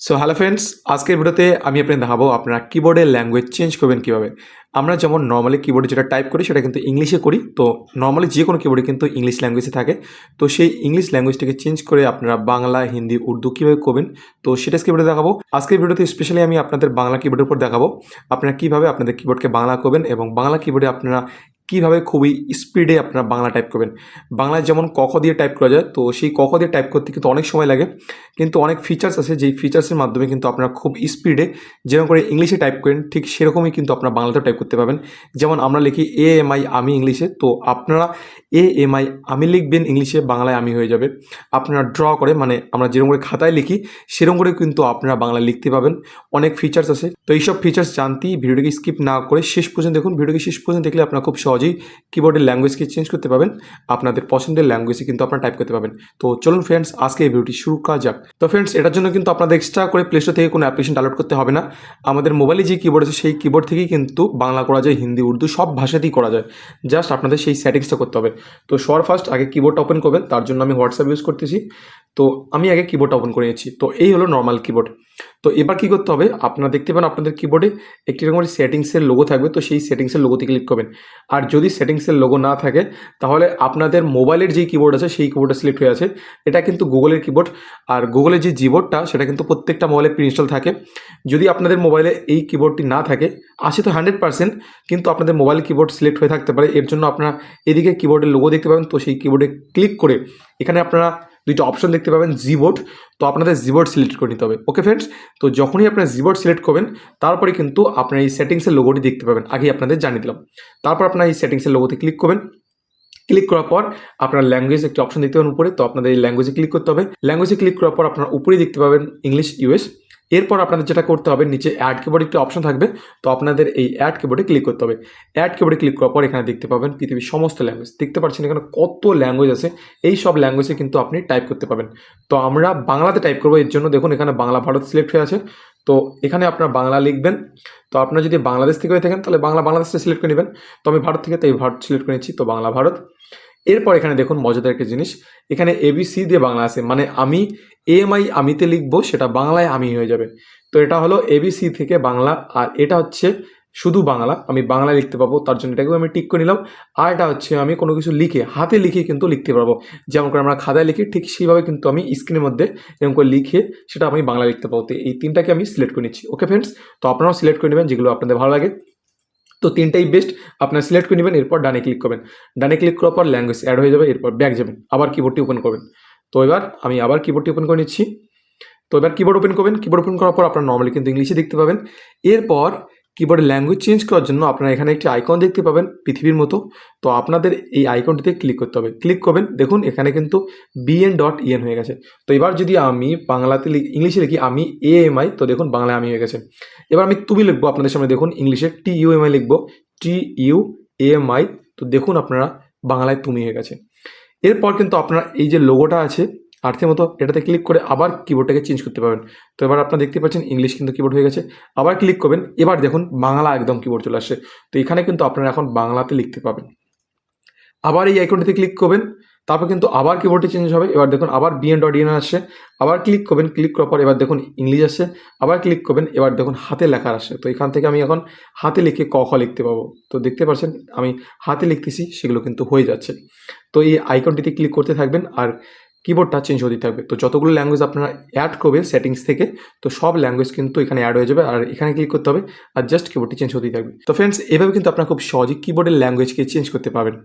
So hello friends আজকের ভিডিওতে আমি আপনাদের দেখাবো আপনারা কিবোর্ডের ল্যাঙ্গুয়েজ চেঞ্জ করবেন কীভাবে। আমরা যেমন নর্মালি কিবোর্ডে যেটা টাইপ করি, সেটা কিন্তু ইংলিশে করি। তো নর্মালি যে কোনো কিবোর্ডে কিন্তু ইংলিশ ল্যাঙ্গুয়েজে থাকে। তো সেই ইংলিশ ল্যাঙ্গুয়েজটাকে চেঞ্জ করে আপনারা বাংলা, হিন্দি, উর্দু কীভাবে করবেন, তো সেটা কিবোর্ডে দেখাবো। আজকের ভিডিওতে স্পেশালি আমি আপনাদের বাংলা কিবোর্ডের উপর দেখাবো। আপনারা কীভাবে আপনাদের কিবোর্ডকে বাংলা করবেন এবং বাংলা কিবোর্ডে আপনারা কীভাবে খুবই স্পিডে আপনারা বাংলা টাইপ করবেন। বাংলায় যেমন কখ দিয়ে টাইপ করা যায়, তো সেই কখ দিয়ে টাইপ করতে কিন্তু অনেক সময় লাগে। কিন্তু অনেক ফিচার্স আছে, যেই ফিচার্সের মাধ্যমে কিন্তু আপনারা খুব স্পিডে যেরকম করে ইংলিশে টাইপ করেন, ঠিক সেরকমই কিন্তু আপনারা বাংলাতেও টাইপ করতে পারবেন। যেমন আমরা লিখি এ এম আই আমি ইংলিশে, তো আপনারা এ এম আই আমি লিখবেন ইংলিশে, বাংলায় আমি হয়ে যাবে। আপনারা ড্র করে মানে আমরা যেরকম করে খাতায় লিখি, সেরকম করে কিন্তু আপনারা বাংলা লিখতে পাবেন অনেক ফিচার্স আছে। তো এইসব ফিচার্স জানতেই ভিডিওটিকে স্কিপ না করে শেষ পর্যন্ত দেখুন। ভিডিওকে শেষ পর্যন্ত দেখলে আপনারা খুব সহজেই কিবোর্ডের ল্যাঙ্গুয়েজকে চেঞ্জ করতে পারবেন। আপনাদের পছন্দের ল্যাঙ্গুয়েজে কিন্তু আপনারা টাইপ করতে পারবেন। তো চলুন ফ্রেন্ডস আজকে এই ভিডিওটি শুরু করা যাক। তো ফ্রেন্ডস এটার জন্য কিন্তু আপনাদের এক্সট্রা করে প্লে স্টোর থেকে কোনো অ্যাপ্লিকেশন ডাউনলোড করতে হবে না। আমাদের মোবাইলে যে কিবোর্ড আছে, সেই কিবোর্ড থেকেই কিন্তু বাংলা করা যায়, হিন্দি, উর্দু সব ভাষাতেই করা যায়। জাস্ট আপনাদের সেই সেটিংসটা করতে হবে। তো সর ফার্স্ট আগে কিবোর্ডটা ওপেন করবেন, তার জন্য আমি হোয়াটসঅ্যাপ ইউজ করতেছি। তো আমি আগে কিবোর্ডটা ওপেন করে নিয়েছি তো এই হলো নর্মাল কিবোর্ড তো এবার কী করতে হবে? আপনারা দেখতে পান আপনাদের কিবোর্ডে একটি রকমের সেটিংসের লোগো থাকবে, তো সেই সেটিংসের লোগোতে ক্লিক করবেন। আর যদি সেটিংসের লোগো না থাকে, তাহলে আপনাদের মোবাইলের যে কিবোর্ড আছে, সেই কিবোর্ডটা সিলেক্ট হয়ে আছে। এটা কিন্তু গুগলের কিবোর্ড আর গুগলের যে জিবোর্ডটা সেটা কিন্তু প্রত্যেকটা মোবাইলে প্রিনস্টল থাকে। যদি আপনাদের মোবাইলে এই কিবোর্ডটি না থাকে আছে তো হান্ড্রেড পার্সেন্ট কিন্তু আপনাদের মোবাইল কিবোর্ড সিলেক্ট হয়ে থাকতে পারে। এর জন্য আপনারা এদিকে কিবোর্ডের লোগো দেখতে পাবেন, তো সেই কিবোর্ডে ক্লিক করে এখানে আপনারা দুইটা অপশন দেখতে পাবেন জিবোর্ড তো আপনাদের জিবোর্ড সিলেক্ট করে নিতে হবে। ওকে ফ্রেন্ডস তো যখনই আপনারা জিবোর্ড সিলেক্ট করবেন, তারপরে কিন্তু আপনার এই সেটিংসের লোগোটি দেখতে পাবেন। আগেই আপনাদের জানিয়ে দিলাম। তারপর আপনার এই সেটিংসের লোগোতে ক্লিক করবেন। ক্লিক করার পর আপনার ল্যাঙ্গুয়েজ একটি অপশন দেখতে পাবেন উপরে। তো আপনাদের এই ল্যাঙ্গুয়েজে ক্লিক করতে হবে। ল্যাঙ্গুয়েজে ক্লিক করার পর আপনার উপরেই দেখতে পাবেন ইংলিশ ইউএস এরপর আপনাদের যেটা করতে হবে, নিচে অ্যাড কিবোর্ড একটি অপশন থাকবে, তো আপনাদের এই অ্যাড কিবোর্ডে ক্লিক করতে হবে। অ্যাড কিবোর্ডে ক্লিক করার পর এখানে দেখতে পাবেন পৃথিবীর সমস্ত ল্যাঙ্গুয়েজ দেখতে পাচ্ছেন এখানে কত ল্যাঙ্গুয়েজ আছে, এই সব ল্যাঙ্গুয়েজে কিন্তু আপনি টাইপ করতে পারবেন। তো আমরা বাংলাতে টাইপ করব, এর জন্য দেখুন এখানে বাংলা ভারত সিলেক্ট হয়ে আছে। তো এখানে আপনার বাংলা লিখবেন। তো আপনার যদি বাংলাদেশ থেকে হয়ে থাকেন, তাহলে বাংলা বাংলাদেশে সিলেক্ট করে নেবেন। তো আমি ভারত থেকে তাই ভারত সিলেক্ট করে নিচ্ছি, তো বাংলা ভারত। এরপর এখানে দেখুন মজাদার একটা জিনিস। এখানে এবিসি দিয়ে বাংলা আছে। মানে আমি এএমআই আমিতে লিখব, সেটা বাংলায় আমি হয়ে যাবে। তো এটা হলো এবিসি থেকে বাংলা, আর এটা হচ্ছে শুধু বাংলা, আমি বাংলা লিখতে পাবো তার জন্য এটাকেও আমি টিক করে নিলাম। আর এটা হচ্ছে আমি কোনো কিছু লিখে, হাতে লিখে কিন্তু লিখতে পারব। যেমন করে আমরা খাতায় লিখি, ঠিক সেইভাবে কিন্তু আমি স্ক্রিনের মধ্যে এরকম করে লিখে সেটা আমি বাংলা লিখতে পাবো তো এই তিনটাকে আমি সিলেক্ট করে নিচ্ছি। ওকে ফ্রেন্ডস, তো আপনারাও সিলেক্ট করে নেবেন, যেগুলো আপনাদের ভালো লাগে। তো তিনটাই বেস্ট, আপনারা সিলেক্ট করে নেবেন, এরপর ডানে ক্লিক করবেন। ডানে ক্লিক করার পর ল্যাঙ্গুয়েজ অ্যাড হয়ে যাবে, এরপর ব্যাক যাবেন। আবার কিবোর্ডটি ওপেন করবেন। তো এবার আমি আবার কিবোর্ডটি ওপেন করে নিচ্ছি। তো এবার কিবোর্ড ওপেন করবেন। কিবোর্ড ওপেন করার পর আপনারা নর্মালি কিন্তু ইংলিশে দেখতে পাবেন। এরপর কিবোর্ডের ল্যাঙ্গুয়েজ চেঞ্জ করার জন্য আপনারা এখানে একটি আইকন দেখতে পাবেন পৃথিবীর মতো। তো আপনাদের এই আইকনটিতে ক্লিক করতে হবে। ক্লিক করবেন। দেখুন, এখানে কিন্তু বিএন ডট ইএন হয়ে গেছে। তো এবার যদি আমি বাংলাতে ইংলিশে লিখি, আমি এ এম আই তো দেখুন, বাংলায় আমি হয়ে গেছে। এবার আমি তুমি লিখব আপনাদের সামনে। দেখুন ইংলিশে টি ইউ এম আই লিখব। টি ইউ এম আই তো দেখুন আপনারা বাংলায় তুমি হয়ে গেছে। এরপর কিন্তু আপনার এই যে লোগোটা আছে আর্থের মতো, এটাতে ক্লিক করে আবার কিবোর্ডটাকে চেঞ্জ করতে পারবেন। তো এবার আপনারা দেখতে পাচ্ছেন ইংলিশ কিন্তু কিবোর্ড হয়ে গেছে। আবার ক্লিক করবেন, এবার দেখুন বাংলা একদম কিবোর্ড চলে আসছে। তো এখানে কিন্তু আপনারা এখন বাংলাতে লিখতে পাবেন। আবার এই আইকনটিতে ক্লিক করবেন, তারপর কিন্তু আবার কিবোর্ডটি চেঞ্জ হবে। এবার দেখুন, আবার বিএন ডট ইন আসছে। আবার ক্লিক করবেন ক্লিক করার পর এবার দেখুন ইংলিশ আসছে। আবার ক্লিক করবেন, এবার দেখুন হাতে লেখা আসছে। তো এখান থেকে আমি এখন হাতে লিখে ক, খ লিখতে পাবো। তো দেখতে পাচ্ছেন, আমি হাতে লিখতেছি, সেগুলো কিন্তু হয়ে যাচ্ছে। তো এই আইকনটিতে ক্লিক করতে থাকবেন আর কিবোর্ডটা চেঞ্জ হতে থাকবে। তো যতগুলো ল্যাঙ্গুয়েজ আপনারা অ্যাড করবেন সেটিংস থেকে, তো সব ল্যাঙ্গুয়েজ কিন্তু এখানে অ্যাড হয়ে যাবে আর এখানে ক্লিক করতে হবে আর জাস্ট কিবোর্ডটি চেঞ্জ হতেই থাকবে। তো ফ্রেন্ডস এভাবে কিন্তু আপনারা খুব সহজেই কিবোর্ডের ল্যাঙ্গুয়েজকে চেঞ্জ করতে পারবেন।